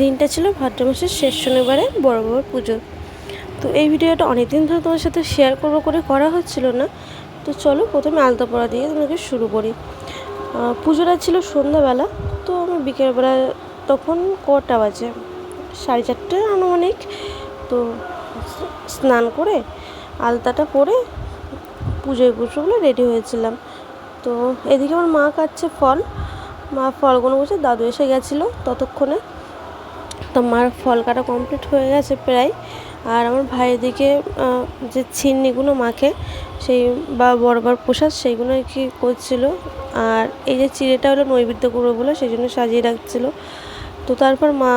দিনটা ছিল ভাদ্র মাসের শেষ শনিবারে বড় বড় পুজো। তো এই ভিডিওটা অনেক দিন ধরে তোমার সাথে শেয়ার করব করে করা হচ্ছিল না। তো চলো প্রথমে আলতা পড়া দিয়ে তোমাকে শুরু করি। পুজোটা ছিল সন্ধ্যাবেলা, তো আমি বিকেলবেলা তখন কটা বাজে? সাড়ে চারটে আনুমানিক। তো স্নান করে আলতাটা পরে পুজোয় বসে বলে রেডি হয়েছিলাম। তো এদিকে আমার মা কাটছে ফল। মা ফলগুলো বসে দাদু এসে গেছিল ততক্ষণে। তো মার ফল কাটা কমপ্লিট হয়ে গেছে প্রায়। আর আমার ভাইয়ের দিকে যে ছিন্নিগুলো মাখে, সেই বা বড় বড় প্রসাদ সেইগুলো আর কি করছিল। আর এই যে চিড়েটা হলো নৈবেদ্য করবে বলে, সেই জন্য সাজিয়ে রাখছিল। তো তারপর মা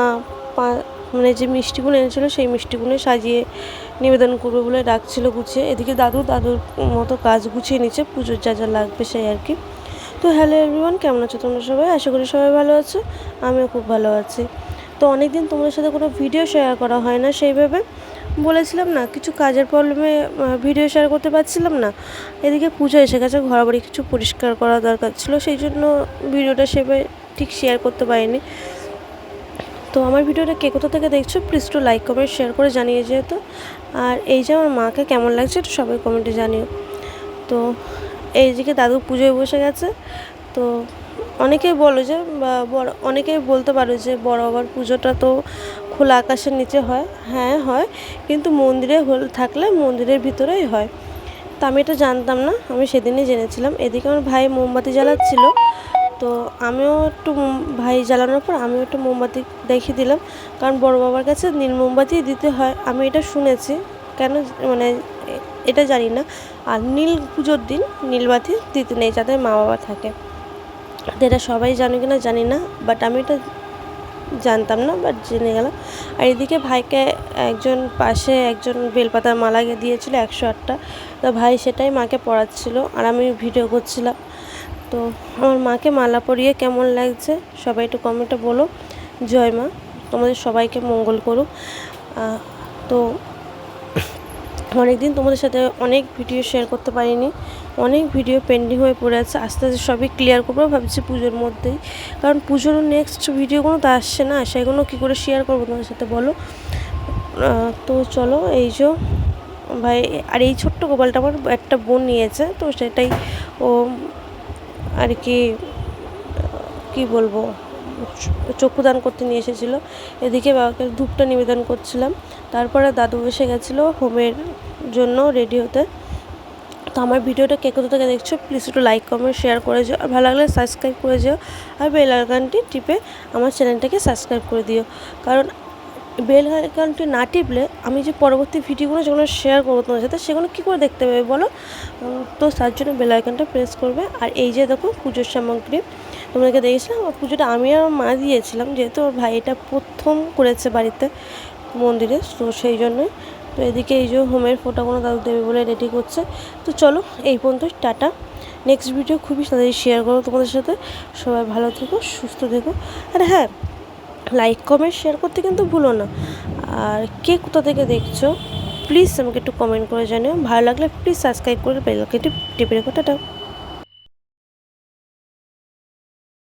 মানে যে মিষ্টিগুলো এনেছিলো, সেই মিষ্টিগুলো সাজিয়ে নিবেদন করবে বলে রাখছিল গুছিয়ে। এদিকে দাদু, দাদুর মতো কাজ গুছিয়ে নিচ্ছে, পুজোর যা যা লাগবে সেই আর কি। তো হ্যালো এভরিওয়ান, কেমন আছো তোমরা সবাই? আশা করি সবাই ভালো আছো, আমিও খুব ভালো আছি। তো অনেক দিন তোমাদের সাথে কোনো ভিডিও শেয়ার করা হয় না, সেইভাবে বলেছিলাম না, কিছু কাজের প্রবলেমে ভিডিও শেয়ার করতে পারছিলাম না। এদিকে পুজো এসে গেছে, ঘর বাড়ি কিছু পরিষ্কার করা দরকার ছিল, সেই জন্য ভিডিওটা সেভাবে ঠিক শেয়ার করতে পারিনি। তো আমার ভিডিওটা কে কোথা থেকে দেখছ প্লিজ একটু লাইক কমেন্ট শেয়ার করে জানিয়ে যেহেতু। আর এই যে আমার মাকে কেমন লাগছে একটু সবাই কমেন্টে জানিও। তো এই দিকে দাদু পুজোয় বসে গেছে, তো অনেকেই বলো যে বড়, অনেকেই বলতে পারো যে, বড় বাবার পুজোটা তো খোলা আকাশের নিচে হয়। হ্যাঁ হয়। কিন্তু মন্দিরে হল- থাকলে মন্দিরের ভিতরেই হয়। তো আমি এটা জানতাম না, আমি সেদিনই জেনেছিলাম। এদিকে আমার ভাই মোমবাতি জ্বালাচ্ছিল। তো আমিও একটু ভাই জ্বালানোর পর আমিও একটু মোমবাতি দেখিয়ে দিলাম। কারণ বড় বাবার কাছে নীল মোমবাতি দিতে হয়। আমি এটা শুনেছি। কেন মানে এটা জানি না। আর নীল পুজোর দিন নীলবাতি দিতে নেই যাদের মা বাবা থাকে। এটা সবাই জানে কিনা জানি না বাট আমি এটা জানতাম না বাট জেনে গেলাম। আর এদিকে ভাইকে একজন পাশে একজন বেলপাতার মালা দিয়েছিল একশো আটটা। তো ভাই সেটাই মাকে পড়াচ্ছিল আর আমি ভিডিও করছিলাম। তো আমার মাকে মালা পরিয়ে কেমন লাগছে সবাই একটু কমেন্টে বলো। জয় মা, তোমাদের সবাইকে মঙ্গল করুক। তো অনেক দিন তোমাদের সাথে অনেক ভিডিও শেয়ার করতে পারিনি। অনেক ভিডিও পেন্ডিং হয়ে পড়ে আছে। আস্তে আস্তে সবই ক্লিয়ার করব ভাবছি পুজোর মধ্যেই। কারণ পুজোর নেক্সট ভিডিওগুলো তো আসছে না। সেগুলো কী করে শেয়ার করব তোমাদের সাথে বলো? তো চলো, এই যে ভাই, আর এই ছোট্ট গোপালটা আমার একটা বোন নিয়েছে, তো সেটাই ও আর কি কি বলব? চক্ষুদান করতে নিয়ে এসেছিল। এদিকে বাবাকে ধূপটা নিবেদন করছিলাম। তারপরে দাদু এসে গেছিল হোমের জন্য রেডি হতে। তো আমার ভিডিওটা কে কোথা থেকে দেখছ প্লিজ একটু লাইক কমেন্ট শেয়ার করে যেও আর ভালো লাগলে সাবস্ক্রাইব করে যেও আর বেল আইকনটি টিপে আমার চ্যানেলটাকে সাবস্ক্রাইব করে দিও। কারণ বেল আইকনটি না টিপলে আমি যে পরবর্তী ভিডিওগুলো যেগুলো শেয়ার করব তোমার সাথে, সেগুলো কী করে দেখতে পাবে বলো? তো তার জন্য বেল আইকনটা প্রেস করবে। আর এই যে দেখো পুজোর সামগ্রী। তোমাদেরকে দেখেছিলাম? আর পুজোটা আমি আর মা দিয়েছিলাম, যেহেতু ওর ভাই এটা প্রথম করেছে বাড়িতে মন্দিরে, তো সেই জন্যই। তো এদিকে এই যে হোমের ফোটাগুলো দাদু দেবে বলে রেডি করছে। তো চলো, এই পর্যন্ত টাটা। নেক্সট ভিডিও খুবই তাড়াতাড়ি শেয়ার করো তোমাদের সাথে। সবাই ভালো থেকো, সুস্থ থেকো। আর হ্যাঁ লাইক কমেন্ট শেয়ার করতে কিন্তু ভুলো না। আর কে কোথা থেকে দেখছ প্লিজ আমাকে একটু কমেন্ট করে জানিও। ভালো লাগলে প্লিজ সাবস্ক্রাইব করে বেলকে টিপে রেখো। টাটা।